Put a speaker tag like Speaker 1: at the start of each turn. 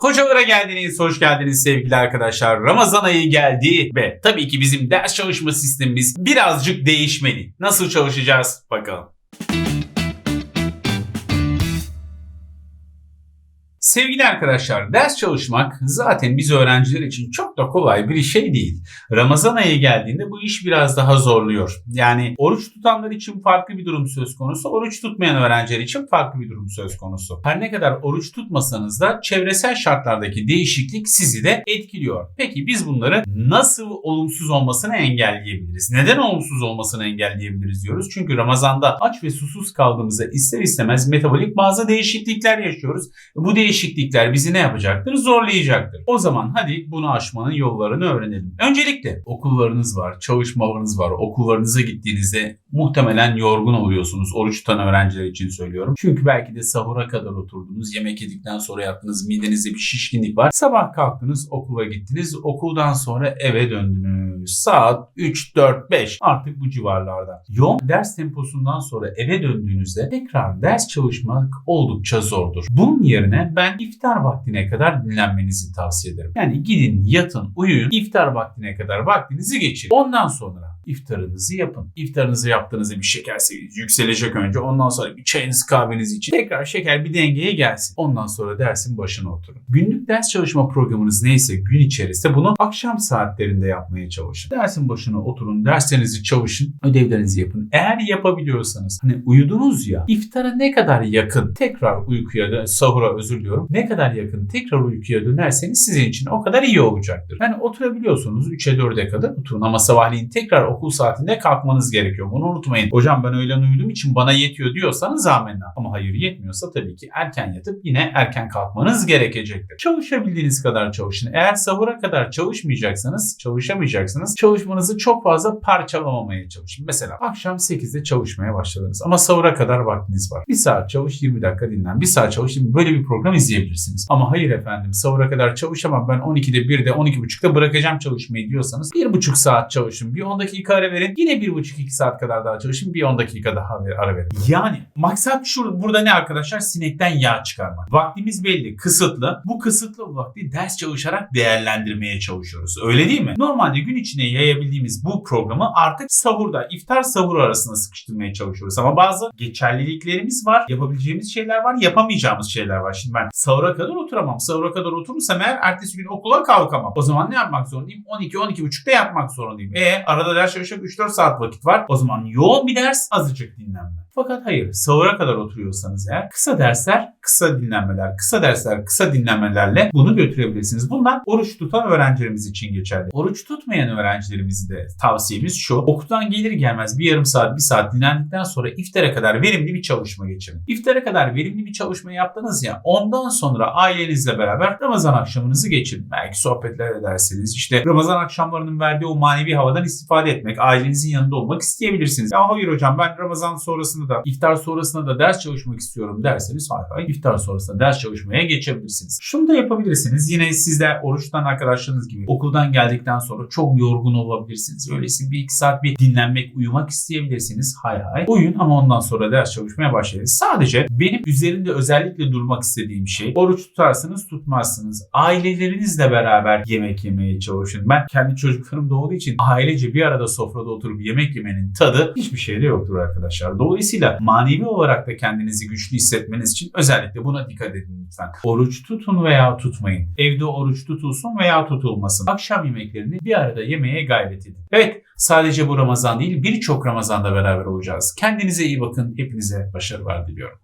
Speaker 1: Hocalara geldiniz, hoş geldiniz sevgili arkadaşlar. Ramazan ayı geldi ve tabii ki bizim ders çalışma sistemimiz birazcık değişmeli. Nasıl çalışacağız bakalım. Sevgili arkadaşlar, ders çalışmak zaten biz öğrenciler için çok da kolay bir şey değil. Ramazan ayı geldiğinde bu iş biraz daha zorluyor. Yani oruç tutanlar için farklı bir durum söz konusu, oruç tutmayan öğrenciler için farklı bir durum söz konusu. Her ne kadar oruç tutmasanız da çevresel şartlardaki değişiklik sizi de etkiliyor. Peki biz bunları nasıl olumsuz olmasını engelleyebiliriz? Neden olumsuz olmasını engelleyebiliriz diyoruz? Çünkü Ramazan'da aç ve susuz kaldığımızda ister istemez metabolik bazı değişiklikler yaşıyoruz. Bu değişiklikler bizi ne yapacaktır? Zorlayacaktır. O zaman hadi bunu aşmanın yollarını öğrenelim. Öncelikle okullarınız var, çalışmalarınız var. Okullarınıza gittiğinizde muhtemelen yorgun oluyorsunuz. Oruç tutan öğrenciler için söylüyorum. Çünkü belki de sahura kadar oturdunuz. Yemek yedikten sonra yattınız. Midenizde bir şişkinlik var. Sabah kalktınız, okula gittiniz. Okuldan sonra eve döndünüz. Saat 3, 4, 5 artık bu civarlarda. Yoğun ders temposundan sonra eve döndüğünüzde tekrar ders çalışmak oldukça zordur. Bunun yerine ben iftar vaktine kadar dinlenmenizi tavsiye ederim. Yani gidin, yatın, uyuyun. iftar vaktine kadar vaktinizi geçirin. Ondan sonra iftarınızı yapın. İftarınızı yaptığınızda bir şeker seviyeniz yükselecek önce. Ondan sonra bir çayınız kahveniz için tekrar şeker bir dengeye gelsin. Ondan sonra dersin başına oturun. Günlük ders çalışma programınız neyse gün içerisinde bunu akşam saatlerinde yapmaya çalışın. Dersin başına oturun, derslerinizi çalışın, ödevlerinizi yapın. Eğer yapabiliyorsanız hani uyudunuz ya iftara ne kadar yakın tekrar uykuya sahura özür diliyorum. Ne kadar yakın tekrar uykuya dönerseniz sizin için o kadar iyi olacaktır. Yani oturabiliyorsunuz 3'e 4'e kadar oturun ama sabahleyin tekrar okul saatinde kalkmanız gerekiyor. Bunu unutmayın. Hocam ben öğlen uyuduğum için bana yetiyor diyorsanız amenna. Ama hayır yetmiyorsa tabii ki erken yatıp yine erken kalkmanız gerekecektir. Çalışabildiğiniz kadar çalışın. Eğer sahura kadar çalışmayacaksanız, çalışamayacaksınız. Çalışmanızı çok fazla parçalamamaya çalışın. Mesela akşam 8'de çalışmaya başladınız ama sahura kadar vaktiniz var. Bir saat çalış 20 dakika dinlen. Bir saat çalış 20 böyle bir program izleyebilirsiniz. Ama hayır efendim sahura kadar çalışamam ben 12'de 1'de 12.30'da bırakacağım çalışmayı diyorsanız 1,5 saat çalışın. Bir 10 dakika ara verin. Yine 1,5-2 saat kadar daha çalışın. Bir 10 dakika daha ara verin. Yani maksat şu burada ne arkadaşlar? Sinekten yağ çıkarmak. Vaktimiz belli, kısıtlı. Bu kısıtlı vakti ders çalışarak değerlendirmeye çalışıyoruz. Öyle değil mi? Normalde gün içine yayabildiğimiz bu programı artık sahurda, iftar sahur arasında sıkıştırmaya çalışıyoruz. Ama bazı geçerliliklerimiz var. Yapabileceğimiz şeyler var, yapamayacağımız şeyler var. Şimdi ben sahura kadar oturamam. Sahura kadar oturursam eğer ertesi gün okula kalkamam. O zaman ne yapmak zorundayım? 12-12.30'da yatmak zorundayım. E arada ders çalışacak 3-4 saat vakit var. O zaman yoğun bir ders, azıcık dinlenme. Fakat hayır, sahura kadar oturuyorsanız eğer kısa dersler, kısa dinlenmeler, kısa dersler, kısa dinlenmelerle bunu götürebilirsiniz. Bunlar oruç tutan öğrencilerimiz için geçerli. Oruç tutmayan öğrencilerimizi de tavsiyemiz şu. Okuldan gelir gelmez bir yarım saat, bir saat dinlendikten sonra iftara kadar verimli bir çalışma geçirin. İftara kadar verimli bir çalışma yaptınız ya ondan sonra ailenizle beraber Ramazan akşamınızı geçirin. Belki sohbetler edersiniz. İşte Ramazan akşamlarının verdiği o manevi havadan istifade etmek, ailenizin yanında olmak isteyebilirsiniz. Ya hayır hocam ben Ramazan sonrasında da iftar sonrasında da ders çalışmak istiyorum derseniz hay hay iftar sonrasında ders çalışmaya geçebilirsiniz. Şunu da yapabilirsiniz. Yine siz de oruçtan arkadaşlarınız gibi okuldan geldikten sonra çok yorgun olabilirsiniz. Öyleyse bir iki saat bir dinlenmek, uyumak isteyebilirsiniz. Hay hay. Uyuyun ama ondan sonra ders çalışmaya başlayın. Sadece benim üzerinde özellikle durmak istediğim şey oruç tutarsınız tutmazsınız. Ailelerinizle beraber yemek yemeye çalışın. Ben kendi çocuklarım doğduğu için ailece bir arada sofrada oturup yemek yemenin tadı hiçbir şeyde yoktur arkadaşlar. Dolayısıyla manevi olarak da kendinizi güçlü hissetmeniz için özellikle buna dikkat edin lütfen. Oruç tutun veya tutmayın. Evde oruç tutulsun veya tutulmasın. Akşam yemeklerini bir arada yemeye gayret edin. Evet sadece bu Ramazan değil birçok Ramazan'da beraber olacağız. Kendinize iyi bakın. Hepinize başarılar diliyorum.